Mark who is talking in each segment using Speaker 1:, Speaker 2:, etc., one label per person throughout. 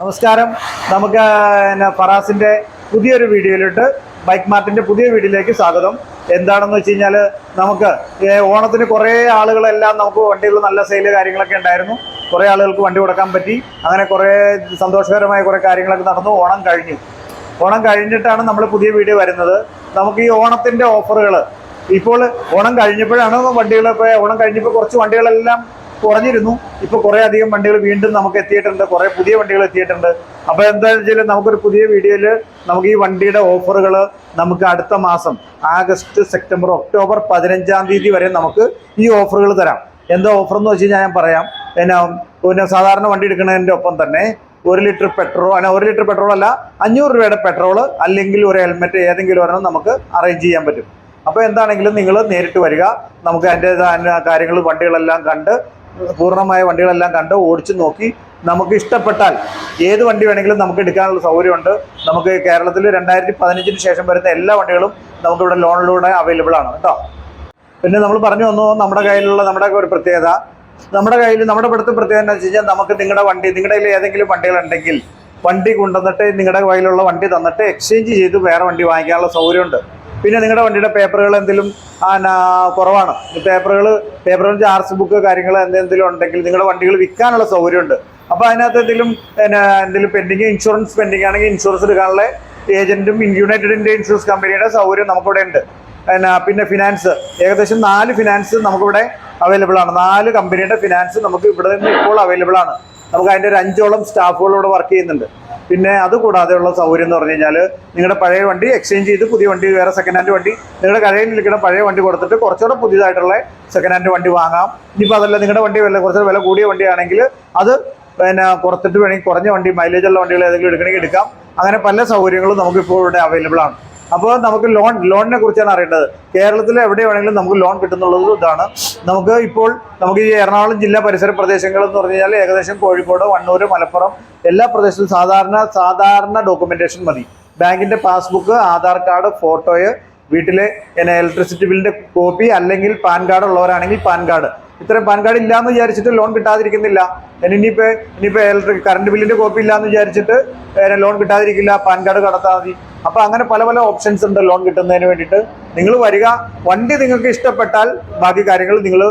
Speaker 1: നമസ്കാരം. നമുക്ക് പിന്നെ ഫറാസിന്റെ പുതിയൊരു വീഡിയോയിലിട്ട് ബൈക്ക് മാർട്ടിന്റെ പുതിയ വീഡിയോയിലേക്ക് സ്വാഗതം. എന്താണെന്ന് വെച്ച് കഴിഞ്ഞാൽ നമുക്ക് ഓണത്തിന് കുറേ ആളുകളെല്ലാം നമുക്ക് വണ്ടികൾ നല്ല സെയിൽ കാര്യങ്ങളൊക്കെ ഉണ്ടായിരുന്നു. കുറേ ആളുകൾക്ക് വണ്ടി കൊടുക്കാൻ പറ്റി. അങ്ങനെ കുറേ സന്തോഷകരമായ കുറേ കാര്യങ്ങളൊക്കെ നടന്നു. ഓണം കഴിഞ്ഞു. ഓണം കഴിഞ്ഞിട്ടാണ് നമ്മൾ പുതിയ വീഡിയോ വരുന്നത്. നമുക്ക് ഈ ഓണത്തിന്റെ ഓഫറുകൾ ഇപ്പോൾ ഓണം കഴിഞ്ഞപ്പോഴാണ് വണ്ടികൾ ഇപ്പോൾ ഓണം കഴിഞ്ഞപ്പോൾ കുറച്ച് വണ്ടികളെല്ലാം കുറഞ്ഞിരുന്നു. ഇപ്പൊ കുറെ അധികം വണ്ടികൾ വീണ്ടും നമുക്ക് എത്തിയിട്ടുണ്ട്. കുറെ പുതിയ വണ്ടികൾ എത്തിയിട്ടുണ്ട്. അപ്പൊ എന്താണെന്ന് വെച്ചാൽ നമുക്കൊരു പുതിയ വീഡിയോയിൽ നമുക്ക് ഈ വണ്ടിയുടെ ഓഫറുകൾ നമുക്ക് അടുത്ത മാസം ആഗസ്റ്റ് സെപ്റ്റംബർ ഒക്ടോബർ പതിനഞ്ചാം തീയതി വരെ നമുക്ക് ഈ ഓഫറുകൾ തരാം. എന്താ ഓഫർ എന്ന് വെച്ച് ഞാൻ പറയാം. പിന്നെ പിന്നെ സാധാരണ വണ്ടി എടുക്കുന്നതിന്റെ ഒപ്പം തന്നെ ഒരു ലിറ്റർ പെട്രോൾ അല്ല ഒരു ലിറ്റർ പെട്രോൾ അല്ല അഞ്ഞൂറ് രൂപയുടെ പെട്രോൾ അല്ലെങ്കിൽ ഒരു ഹെൽമെറ്റ് ഏതെങ്കിലും ഒരെണ്ണം നമുക്ക് അറേഞ്ച് ചെയ്യാൻ പറ്റും. അപ്പോൾ എന്താണെങ്കിലും നിങ്ങൾ നേരിട്ട് വരിക. നമുക്ക് അതിന്റെ കാര്യങ്ങൾ വണ്ടികളെല്ലാം കണ്ട് പൂർണമായ വണ്ടികളെല്ലാം കണ്ട് ഓടിച്ചു നോക്കി. നമുക്ക് ഇഷ്ടപ്പെട്ടാൽ ഏത് വണ്ടി വേണമെങ്കിലും നമുക്ക് എടുക്കാനുള്ള സൗകര്യമുണ്ട്. നമുക്ക് കേരളത്തിൽ രണ്ടായിരത്തി പതിനഞ്ചിന് ശേഷം വരുന്ന എല്ലാ വണ്ടികളും നമുക്കിവിടെ ലോണിലൂടെ അവൈലബിൾ ആണ് കേട്ടോ. പിന്നെ നമ്മൾ പറഞ്ഞു വന്നു നമ്മുടെ കയ്യിലുള്ള നമ്മുടെ ഒരു പ്രത്യേകത. നമ്മുടെ കയ്യിൽ നമ്മുടെ ഇവിടുത്തെ പ്രത്യേകത എന്ന് വെച്ച് കഴിഞ്ഞാൽ നമുക്ക് നിങ്ങളുടെ വണ്ടി നിങ്ങളുടെ കയ്യിൽ ഏതെങ്കിലും വണ്ടികളുണ്ടെങ്കിൽ വണ്ടി കൊണ്ടുവന്നിട്ട് നിങ്ങളുടെ കയ്യിലുള്ള വണ്ടി തന്നിട്ട് എക്സ്ചേഞ്ച് ചെയ്ത് വേറെ വണ്ടി വാങ്ങിക്കാനുള്ള സൗകര്യമുണ്ട്. പിന്നെ നിങ്ങളുടെ വണ്ടിയുടെ പേപ്പറുകൾ എന്തെങ്കിലും കുറവാണ്. പേപ്പറുകൾ പേപ്പറുകൾ ചാർജ് ബുക്ക് കാര്യങ്ങൾ എന്തെങ്കിലും ഉണ്ടെങ്കിൽ നിങ്ങളുടെ വണ്ടികൾ വിൽക്കാനുള്ള സൗകര്യമുണ്ട്. അപ്പോൾ അതിനകത്ത് എന്തെങ്കിലും എന്തെങ്കിലും പെൻഡിങ് ഇൻഷുറൻസ് പെൻഡിങ് ആണെങ്കിൽ ഇൻഷുറൻസ് എടുക്കാനുള്ള ഏജന്റും യുണൈറ്റഡ് ഇന്ത്യ ഇൻഷുറൻസ് കമ്പനിയുടെ സൗകര്യം നമുക്കിവിടെ ഉണ്ട് പിന്നെ ഫിനാൻസ് ഏകദേശം നാല് ഫിനാൻസ് നമുക്കിവിടെ അവൈലബിൾ ആണ്. നാല് കമ്പനിയുടെ ഫിനാൻസ് നമുക്ക് ഇവിടെ നിന്ന് ഇപ്പോൾ അവൈലബിൾ ആണ്. നമുക്ക് അതിന്റെ ഒരു അഞ്ചോളം സ്റ്റാഫുകൾ ഇവിടെ വർക്ക് ചെയ്യുന്നുണ്ട്. പിന്നെ അതുകൂടാതെയുള്ള സൗകര്യം എന്ന് പറഞ്ഞു കഴിഞ്ഞാൽ നിങ്ങളുടെ പഴയ വണ്ടി എക്സ്ചേഞ്ച് ചെയ്ത് പുതിയ വണ്ടി വേറെ സെക്കൻഡ് ഹാൻഡ് വണ്ടി നിങ്ങളുടെ കടയിൽ നിൽക്കുന്ന പഴയ വണ്ടി കൊടുത്തിട്ട് കുറച്ചുകൂടെ പുതിയതായിട്ടുള്ള സെക്കൻഡ് ഹാൻഡ് വണ്ടി വാങ്ങാം. ഇനിയിപ്പോൾ അതല്ല നിങ്ങളുടെ വണ്ടി വില കുറച്ച് വില കൂടിയ വണ്ടിയാണെങ്കിൽ അത് പിന്നെ കുറച്ചിട്ട് വേണമെങ്കിൽ കുറഞ്ഞ വണ്ടി മൈലേജ് ഉള്ള വണ്ടികൾ ഏതെങ്കിലും എടുക്കണമെങ്കിൽ എടുക്കാം. അങ്ങനെ പല സൗകര്യങ്ങളും നമുക്കിപ്പോൾ ഇവിടെ അവൈലബിൾ ആണ്. അപ്പോൾ നമുക്ക് ലോൺ ലോണിനെ കുറിച്ചാണ് അറിയേണ്ടത്. കേരളത്തിൽ എവിടെ വേണമെങ്കിലും നമുക്ക് ലോൺ കിട്ടുന്നുള്ളത് ഇതാണ്. നമുക്ക് ഇപ്പോൾ നമുക്ക് ഈ എറണാകുളം ജില്ലാ പരിസര പ്രദേശങ്ങൾ എന്ന് പറഞ്ഞു കഴിഞ്ഞാൽ ഏകദേശം കോഴിക്കോട് വണ്ണൂർ മലപ്പുറം എല്ലാ പ്രദേശത്തും സാധാരണ സാധാരണ ഡോക്യുമെന്റേഷൻ മതി. ബാങ്കിന്റെ പാസ്ബുക്ക് ആധാർ കാർഡ് ഫോട്ടോയ് വീട്ടിലെ ഇലക്ട്രിസിറ്റി ബില്ലിന്റെ കോപ്പി അല്ലെങ്കിൽ പാൻ കാർഡ് ഉള്ളവരാണെങ്കിൽ പാൻ കാർഡ്. ഇത്രയും പാൻ കാർഡ് ഇല്ലാന്ന് വിചാരിച്ചിട്ട് ലോൺ കിട്ടാതിരിക്കുന്നില്ല. ഇനി ഇനിയിപ്പോൾ ഇനിയിപ്പോൾ ഇലക്ട്രിക് കറണ്ട് ബില്ലിന്റെ കോപ്പി ഇല്ലാന്ന് വിചാരിച്ചിട്ട് ഏഹ് ലോൺ കിട്ടാതിരിക്കില്ല പാൻ കാർഡ് കടത്താൽ മതി. അപ്പൊ അങ്ങനെ പല പല ഓപ്ഷൻസ് ഉണ്ട് ലോൺ കിട്ടുന്നതിന് വേണ്ടിയിട്ട്. നിങ്ങൾ വരിക. വണ്ടി നിങ്ങൾക്ക് ഇഷ്ടപ്പെട്ടാൽ ബാക്കി കാര്യങ്ങൾ നിങ്ങൾ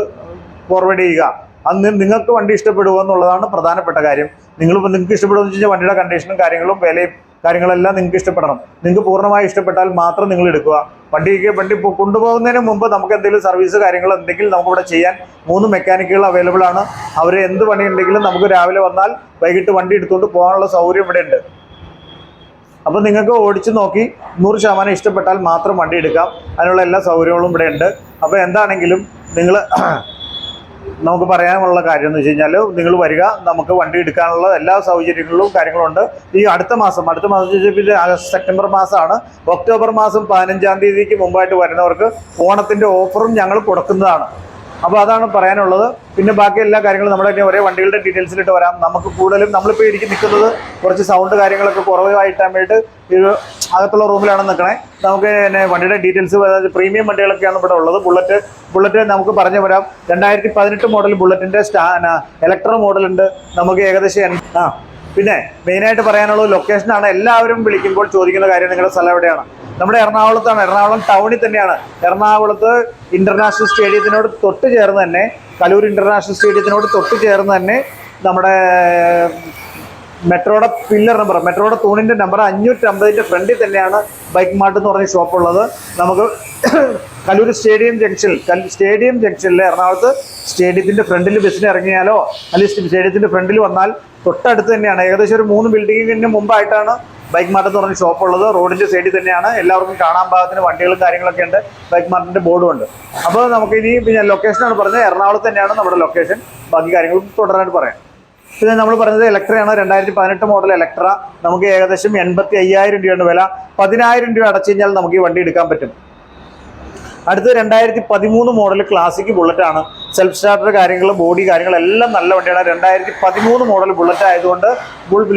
Speaker 1: ഫോർവേഡ് ചെയ്യുക. അന്ന് നിങ്ങൾക്ക് വണ്ടി ഇഷ്ടപ്പെടുക എന്നുള്ളതാണ് പ്രധാനപ്പെട്ട കാര്യം. നിങ്ങൾ നിങ്ങൾക്ക് ഇഷ്ടപ്പെടുമെന്ന് വണ്ടിയുടെ കണ്ടീഷനും കാര്യങ്ങളും വിലയും കാര്യങ്ങളെല്ലാം നിങ്ങൾക്ക് ഇഷ്ടപ്പെടണം. നിങ്ങൾക്ക് പൂർണമായി ഇഷ്ടപ്പെട്ടാൽ മാത്രം നിങ്ങൾ എടുക്കുക. വണ്ടിക്ക് വണ്ടി കൊണ്ടുപോകുന്നതിന് മുമ്പ് നമുക്ക് എന്തെങ്കിലും സർവീസ് കാര്യങ്ങൾ എന്തെങ്കിലും നമുക്കിവിടെ ചെയ്യാൻ മൂന്ന് മെക്കാനിക്കുകൾ അവൈലബിൾ ആണ്. അവർ എന്ത് പണി ഉണ്ടെങ്കിലും നമുക്ക് രാവിലെ വന്നാൽ വൈകിട്ട് വണ്ടി എടുത്തുകൊണ്ട് പോകാനുള്ള സൗകര്യം ഇവിടെ ഉണ്ട്. അപ്പോൾ നിങ്ങൾക്ക് ഓടിച്ച് നോക്കി നൂറ് ശതമാനം ഇഷ്ടപ്പെട്ടാൽ മാത്രം വണ്ടി എടുക്കാം. അതിനുള്ള എല്ലാ സൗകര്യങ്ങളും ഇവിടെ ഉണ്ട്. അപ്പോൾ എന്താണെങ്കിലും നിങ്ങൾ നമുക്ക് പറയാനുള്ള കാര്യം എന്ന് വെച്ച് കഴിഞ്ഞാൽ നിങ്ങൾ വരിക നമുക്ക് വണ്ടി എടുക്കാനുള്ള എല്ലാ സൗകര്യങ്ങളും കാര്യങ്ങളും ഉണ്ട് ഈ അടുത്ത മാസം അടുത്ത മാസം പിന്നെ സെപ്റ്റംബർ മാസമാണ്. ഒക്ടോബർ മാസം പതിനഞ്ചാം തീയതിക്ക് മുമ്പായിട്ട് വരുന്നവർക്ക് ഓണത്തിന്റെ ഓഫറും ഞങ്ങൾ കൊടുക്കുന്നതാണ്. അപ്പോൾ അതാണ് പറയാനുള്ളത്. പിന്നെ ബാക്കി എല്ലാ കാര്യങ്ങളും നമ്മുടെ തന്നെ ഒരേ വണ്ടികളുടെ ഡീറ്റെയിൽസിലിട്ട് വരാം. നമുക്ക് കൂടുതലും നമ്മളിപ്പോൾ ഇരിക്കും നിൽക്കുന്നത് കുറച്ച് സൗണ്ട് കാര്യങ്ങളൊക്കെ കുറവായിട്ടാൻ വേണ്ടിയിട്ട് അകത്തുള്ള റൂമിലാണ് നിൽക്കണേ. നമുക്ക് പിന്നെ വണ്ടിയുടെ ഡീറ്റെയിൽസ് അതായത് പ്രീമിയം വണ്ടികളൊക്കെയാണ് ഇവിടെ ഉള്ളത്. ബുള്ളറ്റ് ബുള്ളറ്റ് നമുക്ക് പറഞ്ഞു വരാം രണ്ടായിരത്തി പതിനെട്ട് മോഡൽ ബുള്ളറ്റിന്റെ സ്റ്റാ ഇലക്ട്രോ മോഡലുണ്ട് നമുക്ക് ഏകദേശം ആ പിന്നെ മെയിനായിട്ട് പറയാനുള്ളത് ലൊക്കേഷനാണ് എല്ലാവരും വിളിക്കുമ്പോൾ ചോദിക്കുന്ന കാര്യം നിങ്ങളുടെ സ്ഥലം എവിടെയാണ്? നമ്മുടെ എറണാകുളത്താണ്. എറണാകുളം ടൗണിൽ തന്നെയാണ്. എറണാകുളത്ത് ഇന്റർനാഷണൽ സ്റ്റേഡിയത്തിനോട് തൊട്ട് ചേർന്ന് തന്നെ കലൂർ ഇന്റർനാഷണൽ സ്റ്റേഡിയത്തിനോട് തൊട്ട് ചേർന്ന് തന്നെ നമ്മുടെ മെട്രോയുടെ പില്ലർ നമ്പർ മെട്രോയുടെ തൂണിന്റെ നമ്പർ അഞ്ഞൂറ്റമ്പതിന്റെ ഫ്രണ്ടിൽ തന്നെയാണ് ബൈക്ക് മാർട്ട് എന്ന് പറഞ്ഞ ഷോപ്പ് ഉള്ളത്. നമുക്ക് കലൂർ സ്റ്റേഡിയം ജംഗ്ഷൻ സ്റ്റേഡിയം ജംഗ്ഷനിൽ എറണാകുളത്ത് സ്റ്റേഡിയത്തിന്റെ ഫ്രണ്ടിൽ ബസ്സിന് ഇറങ്ങിയാലോ അല്ലെങ്കിൽ സ്റ്റേഡിയത്തിന്റെ ഫ്രണ്ടിൽ വന്നാൽ തൊട്ടടുത്ത് തന്നെയാണ്. ഏകദേശം ഒരു മൂന്ന് ബിൽഡിങ്ങിന് മുമ്പായിട്ടാണ് ബൈക്ക് മാർട്ട് എന്ന് പറഞ്ഞ ഷോപ്പ് ഉള്ളത്. റോഡിന്റെ സൈഡിൽ തന്നെയാണ്. എല്ലാവർക്കും കാണാൻ പാകത്തിന് വണ്ടികളും കാര്യങ്ങളൊക്കെ ഉണ്ട്. ബൈക്ക് മാർട്ടിന്റെ ബോർഡും ഉണ്ട്. അപ്പോൾ നമുക്ക് ഇനി പിന്നെ ലൊക്കേഷനാണ് പറഞ്ഞത്. എറണാകുളത്ത് തന്നെയാണ് നമ്മുടെ ലൊക്കേഷൻ ബാക്കി കാര്യങ്ങൾ തുടരാനായിട്ട് പറയാം. പിന്നെ നമ്മൾ പറഞ്ഞത് ഇലക്ട്രയാണ് രണ്ടായിരത്തി പതിനെട്ട് മോഡൽ ഇലക്ട്ര നമുക്ക് ഏകദേശം എൺപത്തി അയ്യായിരം രൂപയാണ് വില. പതിനായിരം രൂപ അടച്ചു കഴിഞ്ഞാൽ നമുക്ക് ഈ വണ്ടി എടുക്കാൻ പറ്റും. അടുത്ത് രണ്ടായിരത്തി പതിമൂന്ന് മോഡൽ ക്ലാസിക് ബുള്ളറ്റ് ആണ് സെൽഫ് സ്റ്റാർട്ടർ കാര്യങ്ങൾ ബോഡി കാര്യങ്ങളെല്ലാം നല്ല വണ്ടിയാണ്. രണ്ടായിരത്തി പതിമൂന്ന് മോഡൽ ബുള്ളറ്റ് ആയതുകൊണ്ട്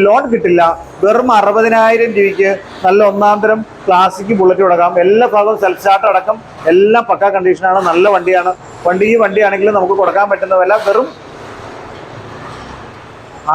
Speaker 1: ലോൺ കിട്ടില്ല. വെറും അറുപതിനായിരം രൂപയ്ക്ക് നല്ല ഒന്നാം തരം ക്ലാസിക് ബുള്ളറ്റ് കൊടുക്കാം. എല്ലാ ഭാഗവും സെൽഫ് സ്റ്റാർട്ടർ അടക്കം എല്ലാം പക്കാ കണ്ടീഷനാണ് നല്ല വണ്ടിയാണ്. വണ്ടി ഈ വണ്ടിയാണെങ്കിൽ നമുക്ക് കൊടുക്കാൻ പറ്റുന്നതല്ല വെറും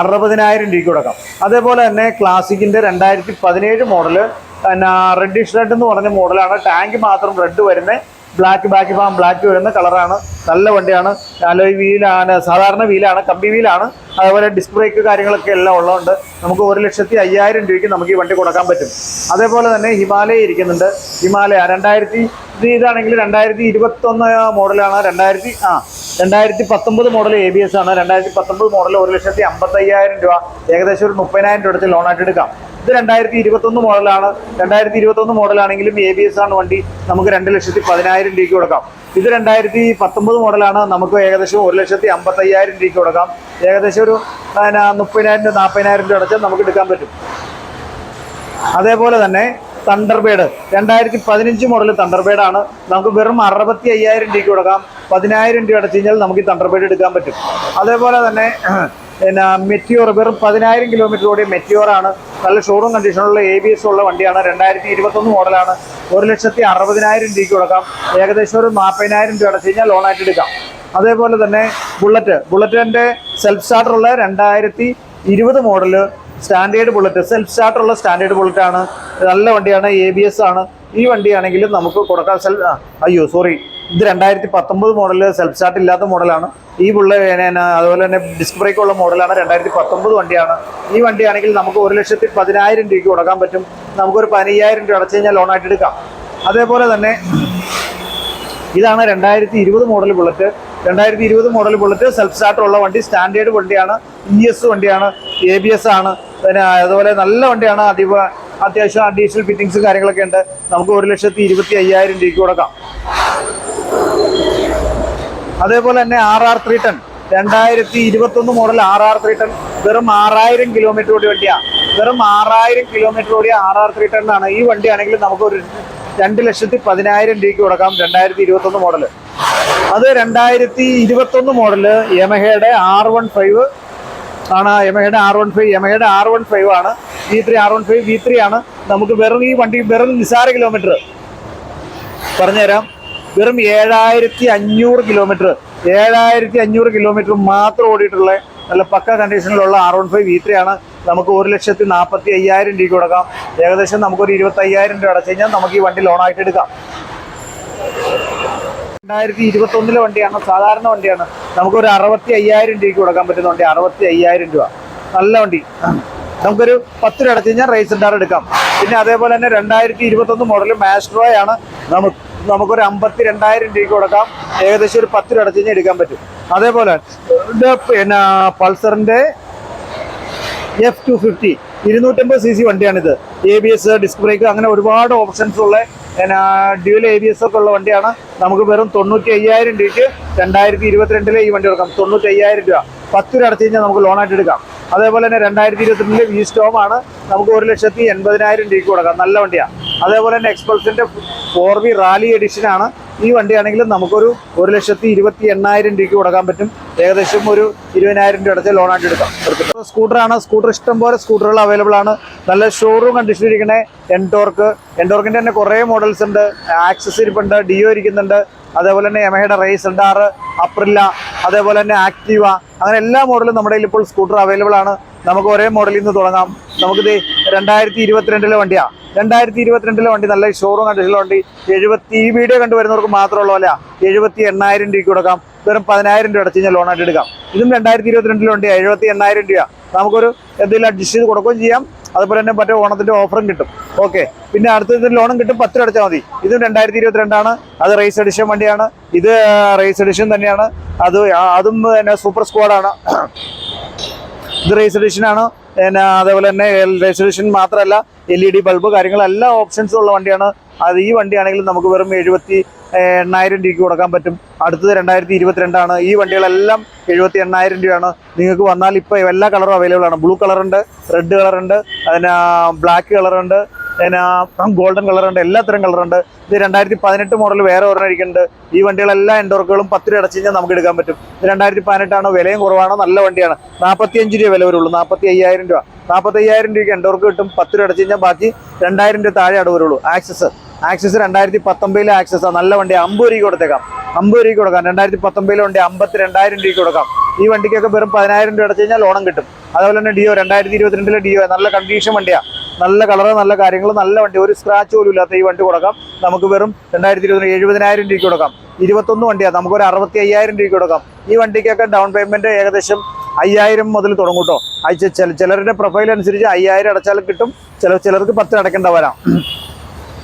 Speaker 1: അറുപതിനായിരം രൂപയ്ക്ക് കൊടുക്കാം. അതേപോലെ തന്നെ ക്ലാസിക്കിന്റെ രണ്ടായിരത്തി പതിനേഴ് മോഡൽ പിന്നെ റെഡിഷ് റെഡ് എന്ന് പറഞ്ഞ മോഡലാണ് ടാങ്ക് മാത്രം റെഡ് വരുന്നത് ബ്ലാക്ക് ബാക്ക് ഫാം ബ്ലാക്ക് വരുന്ന കളറാണ് നല്ല വണ്ടിയാണ്. അലോയ് വീലാണ് സാധാരണ വീലാണ് കമ്പി വീലാണ്. അതുപോലെ ഡിസ്ക് ബ്രേക്ക് കാര്യങ്ങളൊക്കെ എല്ലാം ഉള്ളതുകൊണ്ട് നമുക്ക് ഒരു ലക്ഷത്തി അയ്യായിരം രൂപയ്ക്ക് നമുക്ക് ഈ വണ്ടി കൊടുക്കാൻ പറ്റും. അതേപോലെ തന്നെ ഹിമാലയ ഇരിക്കുന്നുണ്ട്. ഹിമാലയ രണ്ടായിരത്തി ഇത് ഇതാണെങ്കിൽ രണ്ടായിരത്തി ഇരുപത്തൊന്ന് മോഡലാണ്. രണ്ടായിരത്തി ആ രണ്ടായിരത്തി പത്തൊമ്പത് മോഡൽ എ ബി എസ് ആണ്. രണ്ടായിരത്തി പത്തൊമ്പത് മോഡൽ ഒരു ലക്ഷത്തി അമ്പത്തയ്യായിരം രൂപ. ഏകദേശം ഒരു മുപ്പതിനായിരം രൂപ അടുത്ത് ലോണായിട്ട് എടുക്കാം. ഇത് രണ്ടായിരത്തി ഇരുപത്തൊന്ന് മോഡലാണ്. രണ്ടായിരത്തി ഇരുപത്തൊന്ന് മോഡലാണെങ്കിലും എ ബി എസ് ആണ് വണ്ടി. നമുക്ക് രണ്ട് ലക്ഷത്തി പതിനായിരം രൂപയ്ക്ക് കൊടുക്കാം. ഇത് രണ്ടായിരത്തി പത്തൊമ്പത് മോഡലാണ്. നമുക്ക് ഏകദേശം ഒരു ലക്ഷത്തി അമ്പത്തയ്യായിരം രൂപയ്ക്ക് കൊടുക്കാം. ഏകദേശം ഒരു മുപ്പതിനായിരം രൂപ നാൽപ്പതിനായിരം രൂപ അടച്ചാൽ നമുക്ക് എടുക്കാൻ പറ്റും. അതേപോലെ തന്നെ തണ്ടർബേഡ് രണ്ടായിരത്തി പതിനഞ്ച് മോഡൽ തണ്ടർബേഡ് ആണ്. നമുക്ക് വെറും അറുപത്തി അയ്യായിരം രൂപയ്ക്ക് കൊടുക്കാം. പതിനായിരം രൂപ അടച്ചു കഴിഞ്ഞാൽ നമുക്ക് ഈ തണ്ടർബേഡ് എടുക്കാൻ പറ്റും. അതേപോലെ തന്നെ പിന്നെ മെറ്റിയോർ വെറും പതിനായിരം കിലോമീറ്റർ ഓടിയ മെറ്റിയോർ ആണ്. നല്ല ഷോറൂം കണ്ടീഷനുള്ള എ ബി എസ് ഉള്ള വണ്ടിയാണ്. രണ്ടായിരത്തി ഇരുപത്തൊന്ന് മോഡലാണ് ഒരു ലക്ഷത്തി അറുപതിനായിരം രൂപയ്ക്ക് കൊടുക്കാം. ഏകദേശം ഒരു നാൽപ്പതിനായിരം രൂപ അടച്ചു കഴിഞ്ഞാൽ ലോണായിട്ട് എടുക്കാം. അതേപോലെ തന്നെ ബുള്ളറ്റ് ബുള്ളറ്റിന്റെ സെൽഫ് സ്റ്റാർട്ടറുള്ള രണ്ടായിരത്തി ഇരുപത് മോഡൽ സ്റ്റാൻഡേർഡ് ബുള്ളറ്റ് സെൽഫ് സ്റ്റാർട്ടറുള്ള സ്റ്റാൻഡേർഡ് ബുള്ളറ്റ് ആണ്. നല്ല വണ്ടിയാണ് എ ബി എസ് ആണ്. ഈ വണ്ടിയാണെങ്കിലും നമുക്ക് കൊടുക്കാൻ സെൽ അയ്യോ സോറി ഇത് രണ്ടായിരത്തി പത്തൊമ്പത് മോഡൽ സെൽഫ് സ്റ്റാർട്ട് ഇല്ലാത്ത മോഡലാണ് ഈ ബുള്ള അതുപോലെ തന്നെ ഡിസ്ക് ബ്രേക്ക് ഉള്ള മോഡലാണ് രണ്ടായിരത്തി പത്തൊമ്പത് വണ്ടിയാണ്. ഈ വണ്ടിയാണെങ്കിൽ നമുക്ക് ഒരു ലക്ഷത്തി പതിനായിരം രൂപയ്ക്ക് കൊടുക്കാൻ പറ്റും. നമുക്കൊരു പതിനയ്യായിരം രൂപ അടച്ചു കഴിഞ്ഞാൽ ലോണായിട്ട് എടുക്കാം. അതേപോലെ തന്നെ ഇതാണ് രണ്ടായിരത്തി ഇരുപത് മോഡൽ ബുള്ളറ്റ് രണ്ടായിരത്തി ഇരുപത് മോഡൽ ബുള്ളറ്റ് സെൽഫ് സ്റ്റാർട്ട് ഉള്ള വണ്ടി സ്റ്റാൻഡേർഡ് വണ്ടിയാണ്. ഇ എസ് വണ്ടിയാണ് എ ബി എസ് ആണ്. പിന്നെ അതുപോലെ നല്ല വണ്ടിയാണ്. അധിക അത്യാവശ്യം അഡീഷണൽ ഫിറ്റിങ്സും കാര്യങ്ങളൊക്കെ ഉണ്ട്. നമുക്ക് ഒരു ലക്ഷത്തി ഇരുപത്തി അയ്യായിരം രൂപയ്ക്ക് കൊടുക്കാം. അതേപോലെ തന്നെ ആർ ആർ ത്രീ ടെൻ രണ്ടായിരത്തി ഇരുപത്തൊന്ന് model R R three ten വെറും ആറായിരം കിലോമീറ്റർ ഓടിയ വണ്ടിയാണ് വെറും ആറായിരം കിലോമീറ്റർ ഓടിയ ആർ ആർ ത്രീ ടെൻ ആണ് ഈ വണ്ടിയാണെങ്കിൽ നമുക്ക് ഒരു രണ്ട് ലക്ഷത്തി പതിനായിരം രൂപയ്ക്ക് കൊടുക്കാം. രണ്ടായിരത്തി ഇരുപത്തൊന്ന് മോഡൽ അത് രണ്ടായിരത്തി ഇരുപത്തൊന്ന് മോഡൽ യമഹയുടെ ആർ വൺ ഫൈവ് ആണ്. യമഹയുടെ ആർ വൺ ഫൈവ് യമഹയുടെ ആർ വൺ ഫൈവ് ആണ്. V three R one five V three ആണ്. നമുക്ക് വെറും ഈ വണ്ടി വെറും നിസാര കിലോമീറ്റർ പറഞ്ഞുതരാം. വെറും ഏഴായിരത്തി അഞ്ഞൂറ് കിലോമീറ്റർ ഏഴായിരത്തി അഞ്ഞൂറ് കിലോമീറ്റർ മാത്രം ഓടിയിട്ടുള്ള നല്ല പക്ക കണ്ടീഷനിലുള്ള ആർ വൺ ഫൈവ് വി ആണ്. നമുക്ക് ഒരു ലക്ഷത്തി നാൽപ്പത്തി അയ്യായിരം രൂപ കൊടുക്കാം. ഏകദേശം നമുക്കൊരു ഇരുപത്തി അയ്യായിരം രൂപ അടച്ചു കഴിഞ്ഞാൽ നമുക്ക് ഈ വണ്ടി ലോണായിട്ട് എടുക്കാം. രണ്ടായിരത്തി ഇരുപത്തി ഒന്നിലെ വണ്ടിയാണ് സാധാരണ വണ്ടിയാണ്. നമുക്കൊരു അറുപത്തി അയ്യായിരം രൂപയ്ക്ക് കൊടുക്കാൻ പറ്റുന്ന വണ്ടി അറുപത്തി അയ്യായിരം രൂപ. നല്ല വണ്ടി. നമുക്കൊരു പത്ത് രൂപ അടച്ചു കഴിഞ്ഞാൽ റേസ് ഡാർ എടുക്കാം. പിന്നെ അതേപോലെ തന്നെ രണ്ടായിരത്തി ഇരുപത്തൊന്ന് മോഡൽ മാസ്ട്രോയാണ് നമുക്ക് നമുക്കൊരു അമ്പത്തി രണ്ടായിരം രൂപയ്ക്ക് കൊടുക്കാം. ഏകദേശം ഒരു പത്ത് രൂപ അടച്ചു എടുക്കാൻ പറ്റും. അതേപോലെ പിന്നെ പൾസറിന്റെ എഫ് ടു ഫിഫ്റ്റി ഇരുന്നൂറ്റമ്പത് C C വണ്ടിയാണിത്. A B S disc brake അങ്ങനെ ഒരുപാട് ഓപ്ഷൻസ് ഉള്ള ഡ്യൂൽ എ ബി എസ് ഒക്കെ ഉള്ള വണ്ടിയാണ്. നമുക്ക് വെറും തൊണ്ണൂറ്റി അയ്യായിരം രൂപയ്ക്ക് രണ്ടായിരത്തി ഇരുപത്തിരണ്ടിലെ ഈ വണ്ടി കൊടുക്കാം. തൊണ്ണൂറ്റി അയ്യായിരം രൂപ. പത്ത് രൂപ അടച്ചു കഴിഞ്ഞാൽ നമുക്ക് ലോണായിട്ട് എടുക്കാം. അതേപോലെ തന്നെ രണ്ടായിരത്തി ഇരുപത്തിരണ്ടിലെ വി സ്റ്റോമാണ് നമുക്ക് ഒരു ലക്ഷത്തി എൺപതിനായിരം രൂപയ്ക്ക് കൊടുക്കാം. നല്ല വണ്ടിയാണ് അതേപോലെ തന്നെ എക്സ്പൾസിന്റെ ഫോർ വി റാലി എഡിഷൻ ആണ്. ഈ വണ്ടിയാണെങ്കിലും നമുക്കൊരു ഒരു ലക്ഷത്തി ഇരുപത്തി എണ്ണായിരം രൂപയ്ക്ക് കൊടുക്കാൻ പറ്റും. ഏകദേശം ഒരു ഇരുപതിനായിരം രൂപ അടച്ച് ലോണായിട്ട് എടുക്കാം. സ്കൂട്ടറാണ് സ്കൂട്ടർ ഇഷ്ടം പോലെ സ്കൂട്ടറുകൾ അവൈലബിൾ ആണ്. നല്ല ഷോറൂം കണ്ടീഷൻ ഇരിക്കണേ എൻടോർക്ക് എൻടോർക്കിന്റെ തന്നെ കുറേ മോഡൽസ് ഉണ്ട്. ആക്സസ് ഇരിപ്പുണ്ട് ഡിയോ ഇരിക്കുന്നുണ്ട്. അതേപോലെ തന്നെ യമഹയുടെ റേസ് ഉണ്ടാറ് അപ്രില്ല അതേപോലെ തന്നെ ആക്റ്റീവ അങ്ങനെ എല്ലാ മോഡലും നമ്മുടെ കയ്യിൽ ഇപ്പോൾ സ്കൂട്ടർ അവൈലബിൾ ആണ്. നമുക്ക് ഒരേ മോഡലിൽ നിന്ന് തുടങ്ങാം. നമുക്കിത് രണ്ടായിരത്തി ഇരുപത്തിരണ്ടിലെ വണ്ടിയാണ് രണ്ടായിരത്തി ഇരുപത്തിരണ്ടിലെ വണ്ടി നല്ല ഷോറൂം കണ്ടീഷനിലെ വണ്ടി എഴുപത്തി ഈ വീഡിയോ കണ്ടുവരുന്നവർക്ക് മാത്രമുള്ള പോലെ എഴുപത്തി എണ്ണായിരം രൂപയ്ക്ക് കൊടുക്കാം. വെറും പതിനായിരം രൂപ അടച്ച് കഴിഞ്ഞാൽ ലോണായിട്ട് എടുക്കാം. ഇതും രണ്ടായിരത്തി ഇരുപത്തിരണ്ടിലെ വണ്ടി എഴുപത്തി എണ്ണായിരം രൂപ. നമുക്കൊരു എന്തെങ്കിലും അഡ്ജസ്റ്റ് ചെയ്ത് കൊടുക്കുകയും ചെയ്യാം. അതുപോലെ തന്നെ മറ്റേ ഓണത്തിന്റെ ഓഫറും കിട്ടും. ഓക്കെ പിന്നെ അടുത്തത് ലോണും കിട്ടും. പത്ത് രൂപ അടച്ചാൽ മതി. ഇതും രണ്ടായിരത്തി ഇരുപത്തിരണ്ടാണ് അത് റേസ് എഡിഷൻ വണ്ടിയാണ്. ഇത് റേസ് എഡിഷൻ തന്നെയാണ്. അത് അതും പിന്നെ സൂപ്പർ സ്ക്വാഡാണ് ഇത് റേസ് എഡിഷനാണ് പിന്നെ അതേപോലെ തന്നെ റേസ് എഡിഷൻ മാത്രമല്ല എൽ ഇ ഡി ബൾബ് കാര്യങ്ങൾ എല്ലാ ഓപ്ഷൻസും ഉള്ള വണ്ടിയാണ്. അത് ഈ വണ്ടിയാണെങ്കിലും നമുക്ക് വെറും എഴുപത്തി എണ്ണായിരം രൂപയ്ക്ക് കൊടുക്കാൻ പറ്റും. അടുത്തത് രണ്ടായിരത്തി ഇരുപത്തിരണ്ടാണ്. ഈ വണ്ടികളെല്ലാം എഴുപത്തി എണ്ണായിരം രൂപയാണ്. നിങ്ങൾക്ക് വന്നാൽ ഇപ്പോൾ എല്ലാ കളറും അവൈലബിൾ ആണ്. ബ്ലൂ കളറുണ്ട് റെഡ് കളറുണ്ട് അതിന് ബ്ലാക്ക് കളറുണ്ട് പിന്നെ ഗോൾഡൻ കളറുണ്ട് എല്ലാത്തരം കളറുണ്ട് ഇത് രണ്ടായിരത്തി പതിനെട്ട് മോഡൽ വേറെ ഒരെണ്ണം ഇരിക്കുന്നുണ്ട്. ഈ വണ്ടികളെല്ലാം എൻഡോർക്കുകളും പത്ത് രൂപ അടച്ചു കഴിഞ്ഞാൽ നമുക്ക് എടുക്കാൻ പറ്റും. ഇത് രണ്ടായിരത്തി പതിനെട്ടാണ്. വിലയും കുറവാണ്. നല്ല വണ്ടിയാണ്. നാൽപ്പത്തി അഞ്ച് രൂപ വില വരുള്ളൂ. നാൽപ്പത്തി അയ്യായിരം രൂപ. നാൽപ്പത്തി അയ്യായിരം രൂപയ്ക്ക് എൻഡോർക്ക് കിട്ടും പത്ത് രൂപ അടച്ചു കഴിഞ്ഞാൽ ബാക്കി രണ്ടായിരം രൂപ താഴെ അടവ് ആക്സസ് ആക്സസ് രണ്ടായിരത്തി പത്തൊമ്പതിലെ ആക്സസ് നല്ല വണ്ടി അമ്പത് രൂപയ്ക്ക് കൊടുത്തേക്കാം. അമ്പത് രൂപയ്ക്ക് കൊടുക്കാം. രണ്ടായിരത്തി പത്തൊമ്പതിലെ വണ്ടി അമ്പത്തി രണ്ടായിരം രൂപയ്ക്ക് കൊടുക്കാം. ഈ വണ്ടിക്കൊക്കെ വെറും പതിനായിരം രൂപ അടച്ചു കഴിഞ്ഞാൽ ലോണം കിട്ടും. അതുപോലെ തന്നെ ഡിയോ രണ്ടായിരത്തി ഇരുപത്തിരണ്ടിലെ ഡിയോ നല്ല കണ്ടീഷൻ വണ്ടിയാണ് നല്ല കളറ് നല്ല കാര്യങ്ങൾ നല്ല വണ്ടി. ഒരു സ്ക്രാച്ച് പോലും ഇല്ലാത്ത ഈ വണ്ടി കൊടുക്കാം. നമുക്ക് വെറും രണ്ടായിരത്തി ഇരുപത്തി എഴുപതിനായിരം രൂപയ്ക്ക് കൊടുക്കാം. ഇരുപത്തൊന്ന് വണ്ടിയാണ് നമുക്കൊരു അറുപത്തി അയ്യായിരം രൂപയ്ക്ക് കൊടുക്കാം. ഈ വണ്ടിക്കൊക്കെ ഡൗൺ പേയ്മെന്റ് ഏകദേശം അയ്യായിരം മുതൽ തുടങ്ങും കേട്ടോ. അയച്ച ചില ചിലരുടെ പ്രൊഫൈൽ അനുസരിച്ച് അയ്യായിരം അടച്ചാലും കിട്ടും. ചില ചിലർക്ക് പത്ത് അടയ്ക്കേണ്ട വരാം.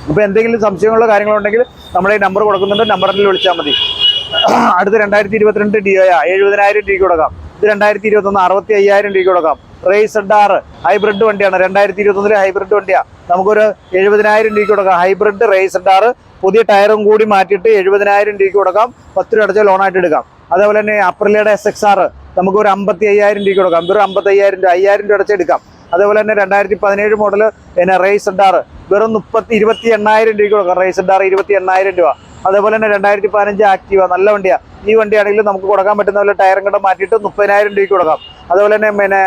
Speaker 1: അപ്പോൾ എന്തെങ്കിലും സംശയങ്ങളോ കാര്യങ്ങളുണ്ടെങ്കിൽ നമ്മുടെ ഈ നമ്പർ കൊടുക്കുന്നുണ്ട്. നമ്പറിൽ വിളിച്ചാൽ മതി. അടുത്ത രണ്ടായിരത്തി ഇരുപത്തിരണ്ട് ഡി ഒ എഴുപതിനായിരം രൂപയ്ക്ക് കൊടുക്കാം. ഇത് രണ്ടായിരത്തി ഇരുപത്തൊന്ന് അറുപത്തി അയ്യായിരം രൂപയ്ക്ക് കൊടുക്കാം. റേസ് ആർ ഹൈബ്രിഡ് വണ്ടിയാണ്. രണ്ടായിരത്തി ഇരുപത്തൊന്നിലെ ഹൈബ്രിഡ് വണ്ടിയാണ് നമുക്കൊരു എഴുപതിനായിരം രൂപയ്ക്ക് കൊടുക്കാം. ഹൈബ്രിഡ് റേസ് ആർ പുതിയ ടയറും കൂടി മാറ്റിയിട്ട് എഴുപതിനായിരം രൂപയ്ക്ക് കൊടുക്കാം. പത്ത് രൂപ അടച്ചാൽ ലോണായിട്ട് എടുക്കാം. അതേപോലെ തന്നെ അപ്രിലയുടെ എസ് എക്സ് ആർ നമുക്ക് ഒരു അമ്പത്തി അയ്യായിരം രൂപയ്ക്ക് കൊടുക്കാം. വെറും അമ്പത്തി അയ്യായിരം രൂപ അയ്യായിരം രൂപ അടച്ചെടുക്കാം അതേപോലെ തന്നെ രണ്ടായിരത്തി പതിനേഴ് മോഡൽ പിന്നെ റേസ് ആർ വെറും മുപ്പത്തി ഇരുപത്തി എണ്ണായിരം രൂപയ്ക്ക് കൊടുക്കാം. റേസ് ആർ ഇരുപത്തി എണ്ണായിരം രൂപ. അതേപോലെ തന്നെ രണ്ടായിരത്തി പതിനഞ്ച് ആക്റ്റീവ നല്ല വണ്ടിയാണ് ഈ വണ്ടിയാണെങ്കിൽ നമുക്ക് കൊടുക്കാൻ പറ്റുന്ന പോലെ ടയറും കൂടെ മാറ്റിയിട്ട് മുപ്പതിനായിരം രൂപയ്ക്ക് കൊടുക്കാം. അതുപോലെ തന്നെ പിന്നെ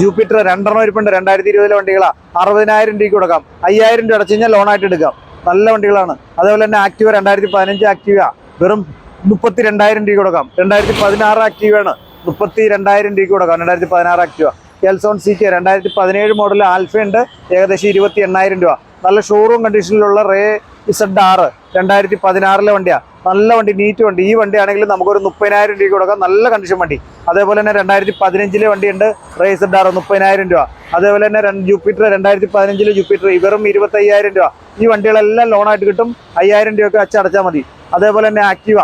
Speaker 1: ജൂപ്പിറ്റർ രണ്ടെണ്ണം ഇരിപ്പുണ്ട്. രണ്ടായിരത്തി ഇരുപതിലെ വണ്ടികളാണ് അറുപതിനായിരം രൂപയ്ക്ക് കൊടുക്കാം. അയ്യായിരം രൂപ അടച്ചു കഴിഞ്ഞാൽ ലോണായിട്ട് എടുക്കാം. നല്ല വണ്ടികളാണ്. അതേപോലെ തന്നെ ആക്റ്റീവ രണ്ടായിരത്തി പതിനഞ്ച് ആക്റ്റീവ. വെറും മുപ്പത്തി രണ്ടായിരം രൂപയ്ക്ക് കൊടുക്കാം. രണ്ടായിരത്തി പതിനാറ് ആക്റ്റീവാണ് മുപ്പത്തി രണ്ടായിരം രൂപയ്ക്ക് കൊടുക്കാം. രണ്ടായിരത്തി പതിനാറ് ആക്റ്റീവ. എൽസോൺ സി കെ രണ്ടായിരത്തി പതിനേഴ് മോഡൽ ആൽഫയുണ്ട് ഏകദേശം ഇരുപത്തി എണ്ണായിരം രൂപ. നല്ല ഷോറൂം കണ്ടീഷനിലുള്ള റേ ഇസഡ് ആറ്. രണ്ടായിരത്തി പതിനാറിലെ വണ്ടിയാണ് നല്ല വണ്ടി നീറ്റ് വണ്ടി. ഈ വണ്ടി ആണെങ്കിൽ നമുക്കൊരു മുപ്പതിനായിരം രൂപ കൊടുക്കാം. നല്ല കണ്ടീഷൻ വണ്ടി. അതേപോലെ തന്നെ രണ്ടായിരത്തി പതിനഞ്ചിലെ വണ്ടിയുണ്ട്. റേസ് ആറ് മുപ്പതിനായിരം രൂപ. അതേപോലെ തന്നെ രണ്ട് ജൂപ്പിറ്റർ രണ്ടായിരത്തി പതിനഞ്ചിലെ ജൂപ്പിറ്റർ ഇവറും ഇരുപത്തി അയ്യായിരം രൂപ. ഈ വണ്ടികളെല്ലാം ലോണായിട്ട് കിട്ടും. അയ്യായിരം രൂപയൊക്കെ അച്ചടച്ചാൽ മതി. അതേപോലെ തന്നെ ആക്റ്റീവ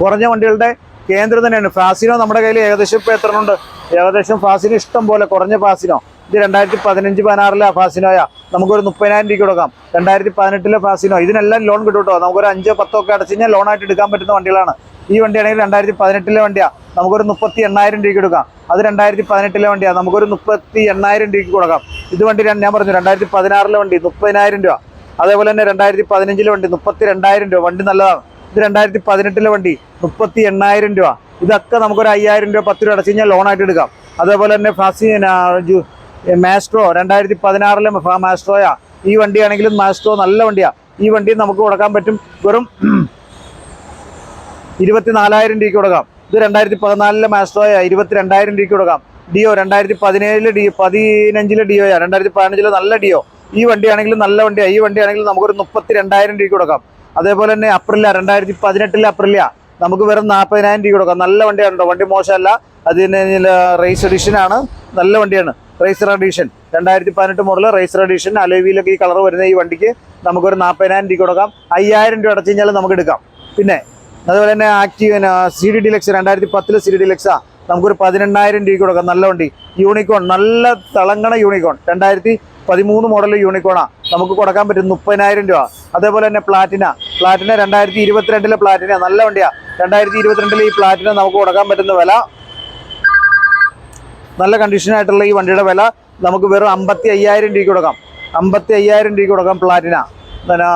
Speaker 1: കുറഞ്ഞ വണ്ടികളുടെ കേന്ദ്രം തന്നെയാണ്. ഫാസിനോ നമ്മുടെ കയ്യിൽ ഏകദേശം ഇപ്പോൾ എത്ര ഉണ്ട്? ഏകദേശം ഫാസിനോ ഇഷ്ടം പോലെ കുറഞ്ഞ ഫാസിനോ ഇത് രണ്ടായിരത്തി പതിനഞ്ച് പതിനാറിലെ ഫാസിനോയ. നമുക്കൊരു മുപ്പതിനായിരം രൂപ കൊടുക്കാം. രണ്ടായിരത്തി പതിനെട്ടിലെ ഫാസിനോ ഇതിനെല്ലാം ലോൺ കിട്ടും കേട്ടോ. നമുക്കൊരു അഞ്ചോ പത്തോ ഒക്കെ അടച്ചു കഴിഞ്ഞാൽ ലോണായിട്ട് എടുക്കാൻ പറ്റുന്ന വണ്ടികളാണ്. ഈ വണ്ടിയാണെങ്കിൽ രണ്ടായിരത്തി പതിനെട്ടിലെ വണ്ടിയാണ് നമുക്കൊരു മുപ്പത്തി എണ്ണായിരം രൂപയ്ക്ക് കൊടുക്കാം. അത് രണ്ടായിരത്തി പതിനെട്ടിലെ വണ്ടിയാണ് നമുക്കൊരു മുപ്പത്തി എണ്ണായിരം രൂപയ്ക്ക് കൊടുക്കാം. ഇത് വണ്ടി ഞാൻ പറഞ്ഞു രണ്ടായിരത്തി പതിനാറിലെ വണ്ടി മുപ്പതിനായിരം രൂപ. അതേപോലെ തന്നെ രണ്ടായിരത്തി പതിനഞ്ചിലെ വണ്ടി മുപ്പത്തി രണ്ടായിരം രൂപ. വണ്ടി നല്ലതാണ്. ഇത് രണ്ടായിരത്തി പതിനെട്ടിലെ വണ്ടി മുപ്പത്തി എണ്ണായിരം രൂപ. ഇതൊക്കെ നമുക്കൊരു അയ്യായിരം രൂപ പത്ത് രൂപ അടച്ചു കഴിഞ്ഞാൽ ലോണായിട്ട് എടുക്കാം. അതേപോലെ തന്നെ ഫാസി മാസ്ട്രോ രണ്ടായിരത്തി പതിനാറിലെ മാസ്ട്രോയാ ഈ വണ്ടിയാണെങ്കിലും മാസ്ട്രോ നല്ല വണ്ടിയാ. ഈ വണ്ടി നമുക്ക് കൊടുക്കാൻ പറ്റും വെറും ഇരുപത്തിനാലായിരം രൂപയ്ക്ക് കൊടുക്കാം. ഇത് രണ്ടായിരത്തി പതിനാലിലെ മാസ്ട്രോയ ഇരുപത്തി രണ്ടായിരം രൂപയ്ക്ക് കൊടുക്കാം. ഡിയോ രണ്ടായിരത്തി പതിനേഴിലെ ഡി പതിനഞ്ചിലെ ഡിയോയാ രണ്ടായിരത്തി പതിനഞ്ചിലെ നല്ല ഡിയോ ഈ വണ്ടിയാണെങ്കിലും നല്ല വണ്ടിയാണ് ഈ വണ്ടിയാണെങ്കിലും നമുക്കൊരു മുപ്പത്തി രണ്ടായിരം രൂപയ്ക്ക് കൊടുക്കാം. അതേപോലെ തന്നെ അപ്രില രണ്ടായിരത്തി പതിനെട്ടിലെ അപ്രില നമുക്ക് വെറും നാൽപ്പതിനായിരം രൂപ കൊടുക്കാം. നല്ല വണ്ടിയാണ് വണ്ടി മോശമല്ല. അതിന് റേസ് എഡിഷനാണ് നല്ല വണ്ടിയാണ്. റേസർ എഡീഷൻ രണ്ടായിരത്തി പതിനെട്ട് മോഡൽ റേസർ എഡീഷൻ അലോവിയിലൊക്കെ ഈ കളർ വരുന്ന ഈ വണ്ടിക്ക് നമുക്കൊരു നാൽപ്പതിനായിരം രൂപ കൊടുക്കാം. അയ്യായിരം രൂപ അടച്ചു കഴിഞ്ഞാൽ നമുക്ക് എടുക്കാം. പിന്നെ അതുപോലെ തന്നെ ആക്റ്റീവ് സി ഡി ഡിലക്സ് രണ്ടായിരത്തി പത്തിൽ സി ഡി ഡിലക്സാ നമുക്കൊരു പതിനെണ്ണായിരം രൂപയ്ക്ക് കൊടുക്കാം. നല്ല വണ്ടി. യൂണിക്കോൺ നല്ല തിളങ്ങണ യൂണിക്കോൺ രണ്ടായിരത്തി പതിമൂന്ന് മോഡൽ യൂണിക്കോണാ നമുക്ക് കൊടുക്കാൻ പറ്റും മുപ്പതിനായിരം രൂപ. അതേപോലെ തന്നെ പ്ലാറ്റിന പ്ലാറ്റിന രണ്ടായിരത്തി ഇരുപത്തിരണ്ടിലെ പ്ലാറ്റിന നല്ല വണ്ടിയാണ് രണ്ടായിരത്തി ഇരുപത്തിരണ്ടിലെ ഈ പ്ലാറ്റിന നമുക്ക് കൊടുക്കാൻ പറ്റുന്ന വില നല്ല കണ്ടീഷനായിട്ടുള്ള ഈ വണ്ടിയുടെ വില നമുക്ക് വെറും അമ്പത്തി അയ്യായിരം രൂപയ്ക്ക് കൊടുക്കാം. അമ്പത്തി അയ്യായിരം രൂപയ്ക്ക് കൊടുക്കാം പ്ലാറ്റിന പിന്നെ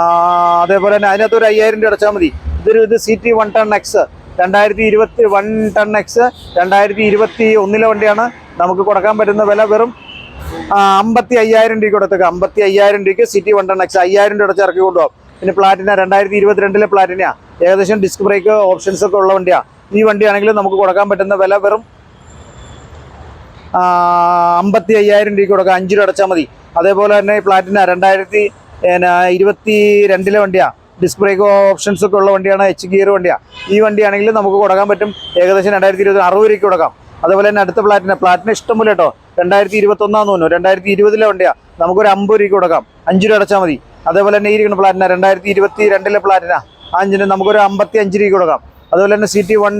Speaker 1: അതേപോലെ തന്നെ അതിനകത്ത് ഒരു അയ്യായിരം രൂപ അടച്ചാൽ മതി. ഇതൊരു ഇത് C T one ten X രണ്ടായിരത്തി ഇരുപത്തി വൺ ടൺ എക്സ് രണ്ടായിരത്തി ഇരുപത്തി ഒന്നിലെ വണ്ടിയാണ്. നമുക്ക് കൊടുക്കാൻ പറ്റുന്ന വില വെറും അമ്പത്തി അയ്യായിരം രൂപയ്ക്ക് കൊടുത്തേക്ക്. അമ്പത്തി അയ്യായിരം രൂപയ്ക്ക് സിറ്റി വൺ ടൺ എക്സ് അയ്യായിരം രൂപ അടച്ച് ഇറക്കി കൊണ്ടുപോകാം. പിന്നെ പ്ലാറ്റിന രണ്ടായിരത്തി ഇരുപത്തിരണ്ടിലെ പ്ലാറ്റിനാണ് ഏകദേശം ഡിസ്ക് ബ്രേക്ക് ഓപ്ഷൻസ് ഒക്കെ ഉള്ള വണ്ടിയാണ് ഈ വണ്ടിയാണെങ്കിൽ നമുക്ക് കൊടുക്കാൻ പറ്റുന്ന വില വെറും അമ്പത്തി അയ്യായിരം രൂപയ്ക്ക് കൊടുക്കാം. അഞ്ച് രൂപ അടച്ചാൽ മതി. അതേപോലെ തന്നെ പ്ലാറ്റിന രണ്ടായിരത്തി ഇരുപത്തി രണ്ടിലെ വണ്ടിയാണ് ഡിസ്ക് ബ്രേക്ക് ഓപ്ഷൻസ് ഒക്കെ ഉള്ള വണ്ടിയാണ് എച്ച് ഗിയർ വണ്ടിയാണ് ഈ വണ്ടിയാണെങ്കിൽ നമുക്ക് കൊടുക്കാൻ പറ്റും ഏകദേശം രണ്ടായിരത്തി ഇരുപത്തി അറുപത് രൂപയ്ക്ക് കൊടുക്കാം. അതുപോലെ തന്നെ അടുത്ത പ്ലാറ്റിന പ്ലാറ്റിന ഇഷ്ടം പോലെ കേട്ടോ. രണ്ടായിരത്തി ഇരുപത്തി ഒന്നാന്ന് തോന്നുന്നു. രണ്ടായിരത്തി ഇരുപതിലെ വണ്ടിയാണ് നമുക്കൊരു അമ്പത് രൂപയ്ക്ക് കൊടുക്കാം. അഞ്ച് രൂപ അടച്ചാൽ മതി. അതേപോലെ തന്നെ ഇരിക്കുന്ന പ്ലാറ്റിന രണ്ടായിരത്തി ഇരുപത്തി രണ്ടിലെ പ്ലാറ്റിന അഞ്ചിന് നമുക്കൊരു അമ്പത്തി അഞ്ച് രൂപയ്ക്ക് കൊടുക്കാം. അതുപോലെ തന്നെ C T one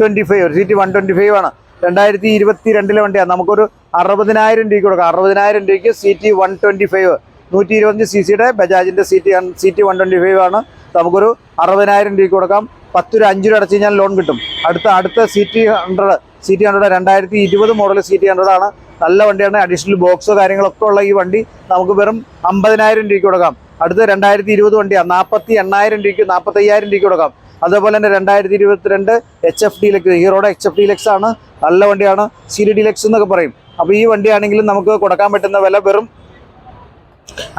Speaker 1: twenty five C T one twenty five ആണ്. രണ്ടായിരത്തി ഇരുപത്തി രണ്ടിലെ വണ്ടിയാണ്. നമുക്കൊരു അറുപതിനായിരം രൂപയ്ക്ക് കൊടുക്കാം. അറുപതിനായിരം രൂപയ്ക്ക് C T one twenty five നൂറ്റി ഇരുപത്തഞ്ച് സി സിയുടെ ബജാജിന്റെ C T C T one twenty five ആണ്. നമുക്കൊരു അറുപതിനായിരം രൂപയ്ക്ക് കൊടുക്കാം. പത്ത് രൂപ അഞ്ച് രൂപ അടച്ച് കഴിഞ്ഞാൽ ലോൺ കിട്ടും. അടുത്ത അടുത്ത C T hundred C T hundred രണ്ടായിരത്തി ഇരുപത് മോഡൽ സി ടി ഹൺഡ്രഡ് ആണ്. നല്ല വണ്ടിയാണ്. അഡീഷണൽ ബോക്സോ കാര്യങ്ങളൊക്കെ ഉള്ള ഈ വണ്ടി നമുക്ക് വെറും അമ്പതിനായിരം രൂപയ്ക്ക് കൊടുക്കാം. അടുത്ത രണ്ടായിരത്തി ഇരുപത് വണ്ടിയാണ്. നാൽപ്പത്തി എണ്ണായിരം രൂപയ്ക്ക് നാൽപ്പത്തയ്യായിരം രൂപയ്ക്ക് കൊടുക്കാം. അതേപോലെ തന്നെ രണ്ടായിരത്തി ഇരുപത്തിരണ്ട് എച്ച് എഫ് ഡിലക്സ് ഹീറോയുടെ എച്ച് എഫ് ഡിലക്സ് ആണ്. നല്ല വണ്ടിയാണ്. സി ഡി ഡിലക്സ് എന്നൊക്കെ പറയും. അപ്പോൾ ഈ വണ്ടിയാണെങ്കിലും നമുക്ക് കൊടുക്കാൻ പറ്റുന്ന വില വെറും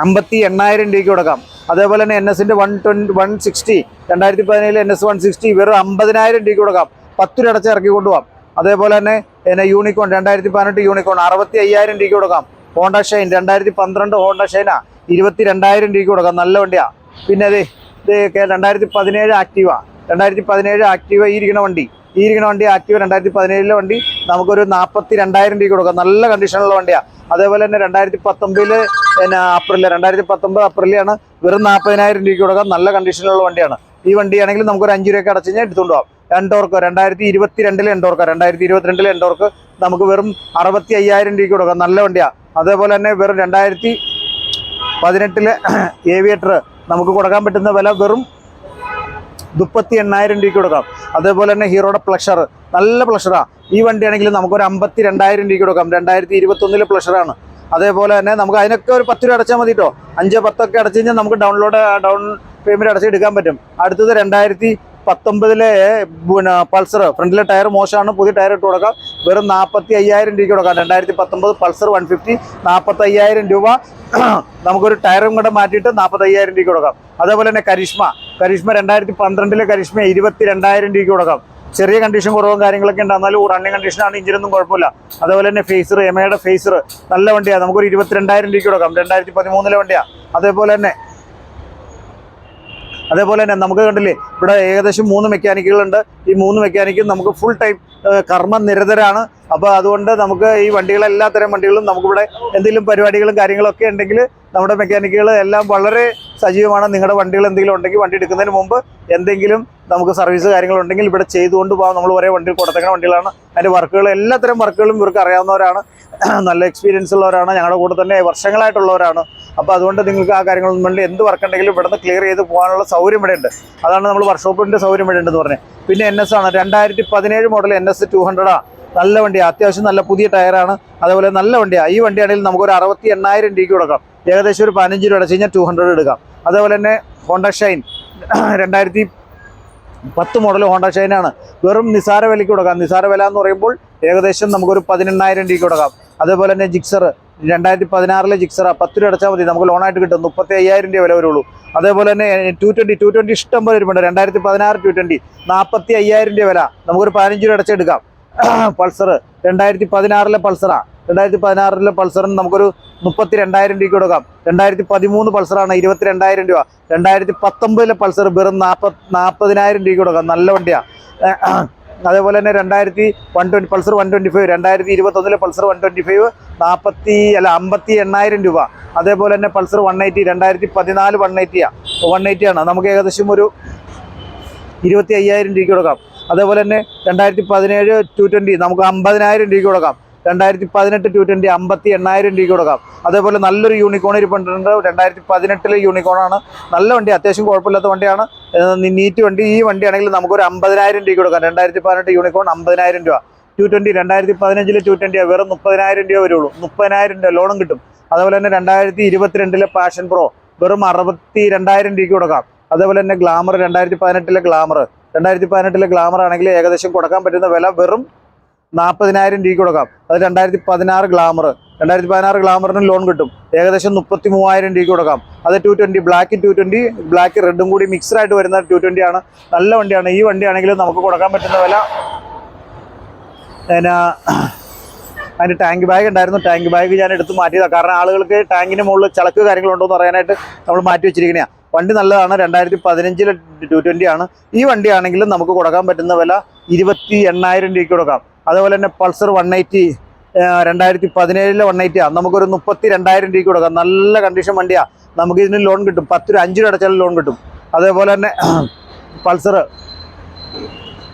Speaker 1: അമ്പത്തി എണ്ണായിരം രൂപയ്ക്ക് കൊടുക്കാം. അതേപോലെ തന്നെ എൻ എസിന്റെ വൺ ട്വന്റി വൺ സിക്സ്റ്റി രണ്ടായിരത്തി പതിനേഴിൽ എൻ എസ് വൺ സിക്സ്റ്റി വെറും അമ്പതിനായിരം രൂപയ്ക്ക് കൊടുക്കാം. പത്ത് രൂപ അടച്ച് ഇറക്കി കൊണ്ടുപോകാം അതേപോലെ തന്നെ എന്നെ യൂണിക്കോൺ രണ്ടായിരത്തി പതിനെട്ട് യൂണിക്കോൺ അറുപത്തി അയ്യായിരം രൂപയ്ക്ക് കൊടുക്കാം. ഹോണ്ട ഷൈൻ രണ്ടായിരത്തി പന്ത്രണ്ട് ഹോണ്ട ഷൈന ഇരുപത്തി രണ്ടായിരം രൂപയ്ക്ക് കൊടുക്കാം. നല്ല വണ്ടിയാണ് പിന്നെ ഇത് രണ്ടായിരത്തി പതിനേഴ് ആക്റ്റീവ. രണ്ടായിരത്തി പതിനേഴ് ആക്റ്റീവ ഈ ഇരിക്കുന്ന വണ്ടി. ഈ ഇരിക്കുന്ന വണ്ടി ആക്റ്റീവ രണ്ടായിരത്തി പതിനേഴിലെ വണ്ടി. നമുക്കൊരു നാൽപ്പത്തി രണ്ടായിരം രൂപയ്ക്ക് കൊടുക്കാം. നല്ല കണ്ടീഷനുള്ള വണ്ടിയാണ് അതേപോലെ തന്നെ രണ്ടായിരത്തി പത്തൊമ്പതിൽ പിന്നെ അപ്രിൽ രണ്ടായിരത്തി പത്തൊമ്പത് അപ്രിലാണ് വെറും നാൽപ്പതിനായിരം രൂപയ്ക്ക് കൊടുക്കാം. നല്ല കണ്ടീഷനിലുള്ള വണ്ടിയാണ്. ഈ വണ്ടിയാണെങ്കിൽ നമുക്കൊരു അഞ്ച് രൂപയ്ക്ക് അടച്ചു കഴിഞ്ഞാൽ എടുത്തുകൊണ്ട് പോകാം എൻഡോർക്ക് രണ്ടായിരത്തി ഇരുപത്തി രണ്ടിലെ എൻഡോർക്ക് രണ്ടായിരത്തി ഇരുപത്തിരണ്ടിലെ എൻഡോർക്ക് നമുക്ക് വെറും അറുപത്തി അയ്യായിരം രൂപയ്ക്ക് കൊടുക്കാം. നല്ല വണ്ടിയാണ് അതേപോലെ തന്നെ വെറും രണ്ടായിരത്തി പതിനെട്ടിലെ ഏവിയേറ്റർ നമുക്ക് കൊടുക്കാൻ പറ്റുന്ന വില വെറും മുപ്പത്തി എണ്ണായിരം രൂപയ്ക്ക് കൊടുക്കാം. അതേപോലെ തന്നെ ഹീറോയുടെ പ്ലഷർ നല്ല പ്ലഷറാണ് ഈ വണ്ടിയാണെങ്കിൽ നമുക്കൊരു അമ്പത്തി രണ്ടായിരം രൂപയ്ക്ക് കൊടുക്കാം. രണ്ടായിരത്തി ഇരുപത്തൊന്നിലെ പ്ലഷറാണ് അതേപോലെ തന്നെ നമുക്ക് അതിനൊക്കെ ഒരു പത്ത് രൂപ അടച്ചാൽ മതി കേട്ടോ അഞ്ച് പത്തൊക്കെ അടച്ചു കഴിഞ്ഞാൽ നമുക്ക് ഡൗൺലോഡ് ഡൗൺ പേയ്മെന്റ് അടച്ചെടുക്കാൻ പറ്റും. അടുത്തത് രണ്ടായിരത്തി പത്തൊമ്പതിലെ പിന്നെ പൾസർ. ഫ്രണ്ടിലെ ടയർ മോശമാണ്. പുതിയ ടയർ ഇട്ട് കൊടുക്കാം. വെറും നാൽപ്പത്തി അയ്യായിരം രൂപയ്ക്ക് കൊടുക്കാം. രണ്ടായിരത്തി പത്തൊമ്പത് പൾസർ വൺ ഫിഫ്റ്റി നാൽപ്പത്തി അയ്യായിരം രൂപ നമുക്കൊരു ടയറും കൂടെ മാറ്റിയിട്ട് നാൽപ്പത്തി അയ്യായിരം രൂപയ്ക്ക് കൊടുക്കാം. അതേപോലെ തന്നെ കരിഷ്മ. കരിഷ്മ രണ്ടായിരത്തി പന്ത്രണ്ടിലെ കരിഷ്മ ഇരുപത്തി രണ്ടായിരം രൂപയ്ക്ക് കൊടുക്കാം. ചെറിയ കണ്ടീഷൻ കുറവും കാര്യങ്ങളൊക്കെ ഉണ്ട്. എന്നാലും റണ്ണിങ് കണ്ടീഷനാണ് ഇഞ്ചിനൊന്നും കുഴപ്പമില്ല. അതേപോലെ തന്നെ ഫേസർ എമയുടെ ഫേസർ നല്ല വണ്ടിയാണ് നമുക്കൊരു ഇരുപത്തിരണ്ടായിരം രൂപയ്ക്ക് കൊടുക്കാം. രണ്ടായിരത്തി പതിമൂന്നിലെ വണ്ടിയാണ് അതേപോലെ തന്നെ അതേപോലെ തന്നെ നമുക്ക് കണ്ടില്ലേ ഇവിടെ ഏകദേശം മൂന്ന് മെക്കാനിക്കുകളുണ്ട്. ഈ മൂന്ന് മെക്കാനിക്കും നമുക്ക് ഫുൾ ടൈം കർമ്മ നിരതരാണ്. അപ്പോൾ അതുകൊണ്ട് നമുക്ക് ഈ വണ്ടികൾ എല്ലാ തരം വണ്ടികളും നമുക്കിവിടെ എന്തെങ്കിലും പരിപാടികളും കാര്യങ്ങളൊക്കെ ഉണ്ടെങ്കിൽ നമ്മുടെ മെക്കാനിക്കുകൾ എല്ലാം വളരെ സജീവമാണ്. നിങ്ങളുടെ വണ്ടികൾ എന്തെങ്കിലും ഉണ്ടെങ്കിൽ വണ്ടി എടുക്കുന്നതിന് മുമ്പ് എന്തെങ്കിലും നമുക്ക് സർവീസ് കാര്യങ്ങളുണ്ടെങ്കിൽ ഇവിടെ ചെയ്തുകൊണ്ട് പോകാം. നമ്മൾ ഒരേ വണ്ടി കൊടുത്തേക്കുന്ന വണ്ടികളാണ്. അതിന്റെ വർക്കുകൾ എല്ലാത്തരം വർക്കുകളും ഇവർക്ക് അറിയാവുന്നവരാണ്. നല്ല എക്സ്പീരിയൻസ് ഉള്ളവരാണ്. ഞങ്ങളുടെ കൂടെ തന്നെ വർഷങ്ങളായിട്ടുള്ളവരാണ്. അപ്പോൾ അതുകൊണ്ട് നിങ്ങൾക്ക് ആ കാര്യങ്ങളൊന്നും വേണ്ടി. എന്ത് വർക്ക് ഉണ്ടെങ്കിലും ഇവിടുന്ന് ക്ലിയർ ചെയ്ത് പോകാനുള്ള സൗകര്യം ഇവിടെ ഉണ്ട് അതാണ് നമ്മൾ വർക്ക്ഷോപ്പിന്റെ സൗകര്യം ഇവിടെ ഉണ്ടെന്ന് പറഞ്ഞത് പിന്നെ എൻ എസ് ആണ്. രണ്ടായിരത്തി പതിനേഴ് മോഡൽ എൻ എസ് ടു ഹൺഡ്രഡാണ് നല്ല വണ്ടിയാണ് അത്യാവശ്യം നല്ല പുതിയ ടയറാണ്. അതേപോലെ നല്ല വണ്ടിയാണ് ഈ വണ്ടിയാണെങ്കിൽ നമുക്കൊരു അറുപത്തി എണ്ണായിരം രൂപയ്ക്ക് കൊടുക്കാം. ഏകദേശം ഒരു പതിനഞ്ച് രൂപ അടച്ചു കഴിഞ്ഞാൽ ടു ഹൺഡ്രഡ് എടുക്കാം. അതേപോലെ തന്നെ ഹോണ്ട ഷൈൻ രണ്ടായിരത്തി പത്ത് മോഡൽ ഹോണ്ട ഷൈനാണ് വെറും നിസാര വിലയ്ക്ക് കൊടുക്കാം. നിസാര വില എന്ന് പറയുമ്പോൾ ഏകദേശം നമുക്കൊരു പതിനെണ്ണായിരം രൂപയ്ക്ക് കൊടുക്കാം. അതേപോലെ തന്നെ ജിക്സർ രണ്ടായിരത്തി പതിനാറിലെ ജിക്സറ പത്ത് രൂപ അടച്ചാൽ മതി. നമുക്ക് ലോണായിട്ട് കിട്ടും. മുപ്പത്തി അയ്യായിരം രൂപ വില വരുള്ളൂ. അതേപോലെ തന്നെ ടു ട്വന്റി ടു ട്വന്റി ഇഷ്ടം പോലെ വരുന്നുണ്ട് രണ്ടായിരത്തി പതിനാറ് ടു ട്വന്റി നാൽപ്പത്തി അയ്യായിരം രൂപ വില. നമുക്കൊരു പതിനഞ്ച് രൂപ അടച്ചെടുക്കാം പൾസർ രണ്ടായിരത്തി പതിനാറിലെ പൾസറാണ് രണ്ടായിരത്തി പതിനാറിലെ പൾസറിന് നമുക്കൊരു മുപ്പത്തി രണ്ടായിരം രൂപയ്ക്ക് കൊടുക്കാം. രണ്ടായിരത്തി പതിമൂന്ന് പൾസറാണ് ഇരുപത്തി രണ്ടായിരം രൂപ. രണ്ടായിരത്തി പത്തൊമ്പതിലെ പൾസർ വെറും നാൽപ്പത് നാൽപ്പതിനായിരം രൂപയ്ക്ക് കൊടുക്കാം. നല്ല വണ്ടിയാണ് അതേപോലെ തന്നെ രണ്ടായിരത്തി one twenty Pulsar one twenty five രണ്ടായിരത്തി ഇരുപത്തൊന്നിലെ പൾസർ വൺ ട്വന്റി ഫൈവ് നാൽപ്പത്തി അല്ല അമ്പത്തി എണ്ണായിരം രൂപ. അതേപോലെ തന്നെ പൾസർ വൺ എയ്റ്റി രണ്ടായിരത്തി പതിനാല് വൺ എയ്റ്റിയാണ് വൺ എയ്റ്റിയാണ്. നമുക്ക് ഏകദേശം ഒരു ഇരുപത്തി അയ്യായിരം രൂപയ്ക്ക് കൊടുക്കാം. അതേപോലെ തന്നെ രണ്ടായിരത്തി പതിനേഴ് ടു ട്വന്റി നമുക്ക് അമ്പതിനായിരം രൂപയ്ക്ക് കൊടുക്കാം. രണ്ടായിരത്തി പതിനെട്ട് ടു ട്വന്റി അമ്പത്തി എണ്ണായിരം രൂപയ്ക്ക് കൊടുക്കാം. അതേപോലെ നല്ലൊരു യൂണിക്കോൺ ഇരിപ്പുണ്ട്. രണ്ടായിരത്തി പതിനെട്ടിലെ യൂണിക്കോണാണ് നല്ല വണ്ടി അത്യാവശ്യം കുഴപ്പമില്ലാത്ത വണ്ടിയാണ്. നീറ്റ് വണ്ടി. ഈ വണ്ടിയാണെങ്കിൽ നമുക്കൊരു അമ്പതിനായിരം രൂപയ്ക്ക് കൊടുക്കാം. രണ്ടായിരത്തി പതിനെട്ട് യൂണിക്കോൺ അമ്പതിനായിരം രൂപ. ടു ട്വന്റി രണ്ടായിരത്തി പതിനഞ്ചിലെ ടു ട്വന്റി വെറും മുപ്പതിനായിരം രൂപ വരുള്ളൂ. മുപ്പതിനായിരം രൂപ ലോണും കിട്ടും. അതേപോലെ തന്നെ രണ്ടായിരത്തി ഇരുപത്തിരണ്ടിലെ പാഷൻ പ്രോ വെറും അറുപത്തി രണ്ടായിരം രൂപയ്ക്ക് കൊടുക്കാം. അതേപോലെ തന്നെ ഗ്ലാമർ രണ്ടായിരത്തി പതിനെട്ടിലെ ഗ്ലാമർ രണ്ടായിരത്തി പതിനെട്ടിലെ ഗ്ലാമർ ആണെങ്കിൽ ഏകദേശം കൊടുക്കാൻ പറ്റുന്ന വില വെറും നാൽപ്പതിനായിരം രൂപയ്ക്ക് കൊടുക്കാം. അത് രണ്ടായിരത്തി പതിനാറ് ഗ്ലാമർ രണ്ടായിരത്തി പതിനാറ് ഗ്ലാമറിന് ലോൺ കിട്ടും. ഏകദേശം മുപ്പത്തി മൂവായിരം രൂപയ്ക്ക് കൊടുക്കാം. അത് two twenty black two twenty black റെഡും കൂടി മിക്സഡായിട്ട് വരുന്ന ടു ട്വന്റി ആണ്. നല്ല വണ്ടിയാണ്. ഈ വണ്ടിയാണെങ്കിൽ നമുക്ക് കൊടുക്കാൻ പറ്റുന്ന വില പിന്നെ അതിന്റെ ടാങ്ക് ബാഗ് ഉണ്ടായിരുന്നു. ടാങ്ക് ബാഗ് ഞാൻ എടുത്ത് മാറ്റിയതാണ് കാരണം ആളുകൾക്ക് ടാങ്കിന് മുകളിൽ ചളക്ക് കാര്യങ്ങളുണ്ടോ എന്ന് അറിയാനായിട്ട് നമ്മൾ മാറ്റി വെച്ചിരിക്കണയാണ് വണ്ടി നല്ലതാണ്. രണ്ടായിരത്തി പതിനഞ്ചിലെ ടു ട്വന്റി ആണ്. ഈ വണ്ടിയാണെങ്കിലും നമുക്ക് കൊടുക്കാൻ പറ്റുന്ന വില ഇരുപത്തി എണ്ണായിരം രൂപയ്ക്ക് കൊടുക്കാം. അതുപോലെ തന്നെ പൾസർ വൺ എയ്റ്റി രണ്ടായിരത്തി പതിനേഴിലെ വൺ എയ്റ്റി ആണ് നമുക്കൊരു മുപ്പത്തി രണ്ടായിരം രൂപയ്ക്ക് കൊടുക്കാം. നല്ല കണ്ടീഷൻ വണ്ടിയാണ് നമുക്ക് ഇതിന് ലോൺ കിട്ടും. പത്ത് രൂപ അഞ്ച് രൂപ അടച്ചാലും ലോൺ കിട്ടും. അതേപോലെ തന്നെ പൾസർ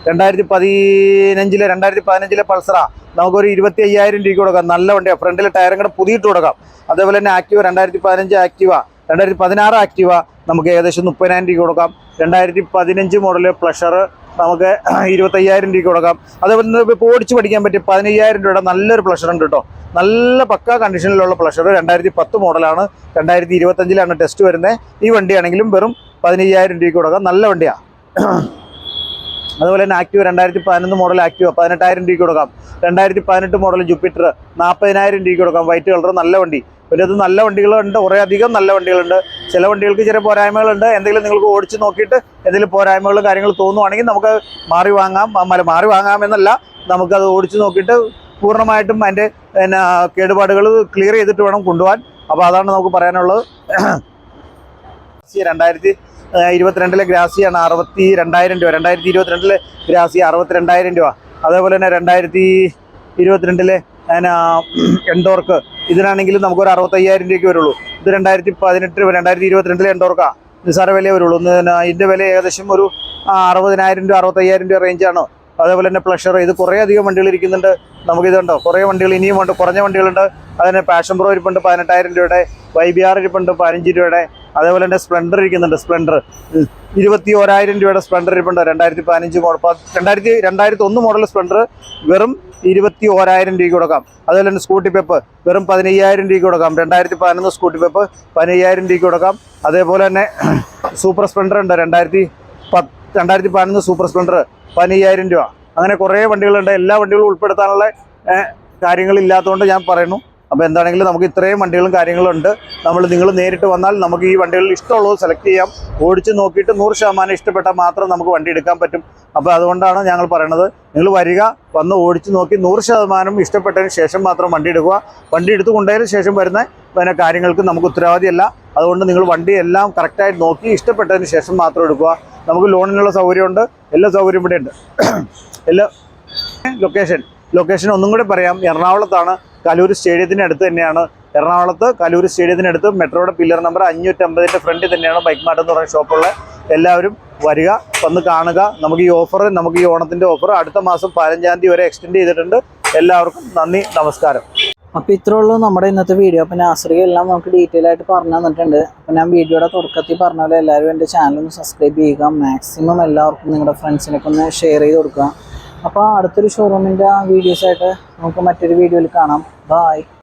Speaker 1: രണ്ടായിരത്തി പതിനഞ്ചിലെ രണ്ടായിരത്തി പതിനഞ്ചിലെ പൾസറാ. നമുക്കൊരു ഇരുപത്തി അയ്യായിരം രൂപയ്ക്ക് കൊടുക്കാം. നല്ല വണ്ടിയാണ് ഫ്രണ്ടിലെ ടയറും കൂടെ പുതിയിട്ട് കൊടുക്കാം. അതേപോലെ തന്നെ ആക്റ്റീവ രണ്ടായിരത്തി പതിനഞ്ച് ആക്റ്റീവ രണ്ടായിരത്തി പതിനാറ് ആക്റ്റീവ നമുക്ക് ഏകദേശം മുപ്പതിനായിരം രൂപ കൊടുക്കാം. രണ്ടായിരത്തി പതിനഞ്ച് മോഡൽ പ്ലഷർ നമുക്ക് ഇരുപത്തയ്യായിരം രൂപ കൊടുക്കാം. അതേപോലെ തന്നെ ഇപ്പോൾ ഓടിച്ച് പഠിക്കാൻ പറ്റിയ പതിനയ്യായിരം രൂപയുടെ നല്ലൊരു പ്ലഷർ ഉണ്ട് കേട്ടോ നല്ല പക്ക കണ്ടീഷനിലുള്ള പ്ലഷർ രണ്ടായിരത്തി പത്ത് മോഡലാണ് രണ്ടായിരത്തി ഇരുപത്തഞ്ചിലാണ് ടെസ്റ്റ് വരുന്നത് ഈ വണ്ടിയാണെങ്കിലും വെറും പതിനയ്യായിരം രൂപയ്ക്ക് കൊടുക്കാം. നല്ല വണ്ടിയാണ് അതുപോലെ തന്നെ ആക്റ്റീവ് രണ്ടായിരത്തി പതിനൊന്ന് മോഡൽ ആക്റ്റീവ് പതിനെട്ടായിരം രൂപയ്ക്ക് കൊടുക്കാം. രണ്ടായിരത്തി പതിനെട്ട് മോഡൽ ജൂപ്പിറ്റർ നാൽപ്പതിനായിരം രൂപയ്ക്ക് കൊടുക്കാം. വൈറ്റ് കളർ നല്ല വണ്ടി. പിന്നെ നല്ല വണ്ടികളുണ്ട് കുറേ അധികം നല്ല വണ്ടികളുണ്ട്. ചില വണ്ടികൾക്ക് ചില പോരായ്മകളുണ്ട്. എന്തെങ്കിലും നിങ്ങൾക്ക് ഓടിച്ച് നോക്കിയിട്ട് എന്തെങ്കിലും പോരായ്മകളും കാര്യങ്ങൾ തോന്നുവാണെങ്കിൽ നമുക്ക് മാറി വാങ്ങാം. മാറി വാങ്ങാമെന്നല്ല നമുക്കത് ഓടിച്ച് നോക്കിയിട്ട് പൂർണമായിട്ടും അതിന്റെ പിന്നെ കേടുപാടുകൾ ക്ലിയർ ചെയ്തിട്ട് വേണം കൊണ്ടുപോകാൻ. അപ്പോൾ അതാണ് നമുക്ക് പറയാനുള്ളത്. രണ്ടായിരത്തി ഇരുപത്തിരണ്ടിലെ ഗ്രാസിയാണ് അറുപത്തി രണ്ടായിരം രൂപ. രണ്ടായിരത്തി ഇരുപത്തിരണ്ടിലെ ഗ്രാസി അറുപത്തി രണ്ടായിരം രൂപ. അതേപോലെ തന്നെ രണ്ടായിരത്തി ഇരുപത്തിരണ്ടിലെ അതിന് എൻഡോർക്ക് ഇതിനാണെങ്കിലും നമുക്കൊരു അറുപത്തയ്യായിരം രൂപയ്ക്ക് വരുള്ളൂ. ഇത് രണ്ടായിരത്തി പതിനെട്ട് രണ്ടായിരത്തി ഇരുപത്തിരണ്ടിലെ എൻഡോർക്കാ നിസ്സാര വിലയേ വരുള്ളൂ. ഇതിന്റെ വില ഏകദേശം ഒരു അറുപതിനായിരം രൂപ അറുപത്തയ്യായിരം രൂപ റേഞ്ചാണ് അതേപോലെ തന്നെ പ്ലഷർ ഇത് കുറേ അധികം വണ്ടികൾ ഇരിക്കുന്നുണ്ട്. നമുക്കിതുണ്ടോ കുറേ വണ്ടികൾ ഇനിയും ഉണ്ട്. കുറഞ്ഞ വണ്ടികളുണ്ട്. അതിന് പാഷൻ പ്രോ ഇരിപ്പുണ്ട് പതിനെട്ടായിരം രൂപയുടെ. വൈ ബി ആർ ഇരിപ്പുണ്ട് പതിനഞ്ച് രൂപയുടെ. അതേപോലെ തന്നെ സ്പ്ലെൻഡർ ഇരിക്കുന്നുണ്ട്. സ്പ്ലെൻഡർ ഇരുപത്തി ഓരായിരം രൂപയുടെ സ്പ്ലെൻഡർ ഇരിപ്പുണ്ട്. രണ്ടായിരത്തി പതിനഞ്ച് രണ്ടായിരത്തി രണ്ടായിരത്തി ഒന്ന് മോഡൽ സ്പ്ലെൻഡർ വെറും ഇരുപത്തി ഓരായിരം രൂപയ്ക്ക് കൊടുക്കാം. അതുപോലെ തന്നെ സ്കൂട്ടി പെപ്പ് വെറും പതിനയ്യായിരം രൂപയ്ക്ക് കൊടുക്കാം. രണ്ടായിരത്തി പതിനൊന്ന് സ്കൂട്ടി പെപ്പ് പതിനയ്യായിരം രൂപയ്ക്ക് കൊടുക്കാം. അതേപോലെ തന്നെ സൂപ്പർ സ്പ്ലെൻഡർ ഉണ്ട്. രണ്ടായിരത്തി പത്ത് രണ്ടായിരത്തി പതിനൊന്ന് സൂപ്പർ സ്പ്ലെൻഡർ പതിനയ്യായിരം രൂപ. അങ്ങനെ കുറേ വണ്ടികളുണ്ട്. എല്ലാ വണ്ടികളും ഉൾപ്പെടുത്താനുള്ള കാര്യങ്ങളില്ലാത്തതുകൊണ്ട് ഞാൻ പറയുന്നു. അപ്പോൾ എന്താണെങ്കിലും നമുക്ക് ഇത്രയും വണ്ടികളും കാര്യങ്ങളും ഉണ്ട്. നമ്മൾ നിങ്ങൾ നേരിട്ട് വന്നാൽ നമുക്ക് ഈ വണ്ടികളിൽ ഇഷ്ടമുള്ളത് സെലക്ട് ചെയ്യാം. ഓടിച്ച് നോക്കിയിട്ട് നൂറ് ശതമാനം ഇഷ്ടപ്പെട്ടാൽ മാത്രം നമുക്ക് വണ്ടി എടുക്കാൻ പറ്റും. അപ്പോൾ അതുകൊണ്ടാണ് ഞങ്ങൾ പറയണത്. നിങ്ങൾ വരിക വന്ന് ഓടിച്ച് നോക്കി നൂറ് ശതമാനം ഇഷ്ടപ്പെട്ടതിന് ശേഷം മാത്രം വണ്ടി എടുക്കുക. വണ്ടി എടുത്ത് കൊണ്ടതിന് ശേഷം വരുന്ന പിന്നെ കാര്യങ്ങൾക്ക് നമുക്ക് ഉത്തരവാദിയല്ല. അതുകൊണ്ട് നിങ്ങൾ വണ്ടി എല്ലാം കറക്റ്റായിട്ട് നോക്കി ഇഷ്ടപ്പെട്ടതിന് ശേഷം മാത്രം എടുക്കുക. നമുക്ക് ലോണിനുള്ള സൗകര്യമുണ്ട്. എല്ലാ സൗകര്യം ഇവിടെ ഉണ്ട് എല്ലാ ലൊക്കേഷൻ ലൊക്കേഷൻ ഒന്നും കൂടി പറയാം. എറണാകുളത്താണ്. കലൂർ സ്റ്റേഡിയത്തിന് അടുത്ത് തന്നെയാണ്. എറണാകുളത്ത് കലൂർ സ്റ്റേഡിയത്തിന് അടുത്ത് മെട്രോയുടെ പില്ലർ നമ്പർ അഞ്ഞൂറ്റമ്പതിന്റെ ഫ്രണ്ടിൽ തന്നെയാണ് ബൈക്ക് മാർട്ട് എന്ന് പറയുന്ന ഷോപ്പുള്ള എല്ലാവരും വരിക വന്ന് കാണുക. നമുക്ക് ഈ ഓഫർ നമുക്ക് ഈ ഓണത്തിന്റെ ഓഫർ അടുത്ത മാസം പതിനഞ്ചാം തീയതി വരെ എക്സ്റ്റെൻഡ് ചെയ്തിട്ടുണ്ട്. എല്ലാവർക്കും നന്ദി നമസ്കാരം.
Speaker 2: അപ്പോൾ ഇത്രേ ഉള്ളൂ നമ്മുടെ ഇന്നത്തെ വീഡിയോ അപ്പോൾ നാസറിക എല്ലാം നമുക്ക് ഡീറ്റെയിൽ ആയിട്ട് പറഞ്ഞു തന്നിട്ടുണ്ട്. അപ്പോൾ ഞാൻ വീഡിയോയുടെ തുടക്കത്തിൽ പറഞ്ഞ പോലെ എല്ലാവരും എന്റെ ചാനൽ ഒന്ന് സബ്സ്ക്രൈബ് ചെയ്യുക. മാക്സിമം എല്ലാവർക്കും നിങ്ങളുടെ ഫ്രണ്ട്സിനൊക്കെ ഒന്ന് ഷെയർ ചെയ്ത് കൊടുക്കുക. അപ്പോൾ അടുത്തൊരു ഷോറൂമിന്റെ വീഡിയോസായിട്ട് നമുക്ക് മറ്റൊരു വീഡിയോയിൽ കാണാം. Bye.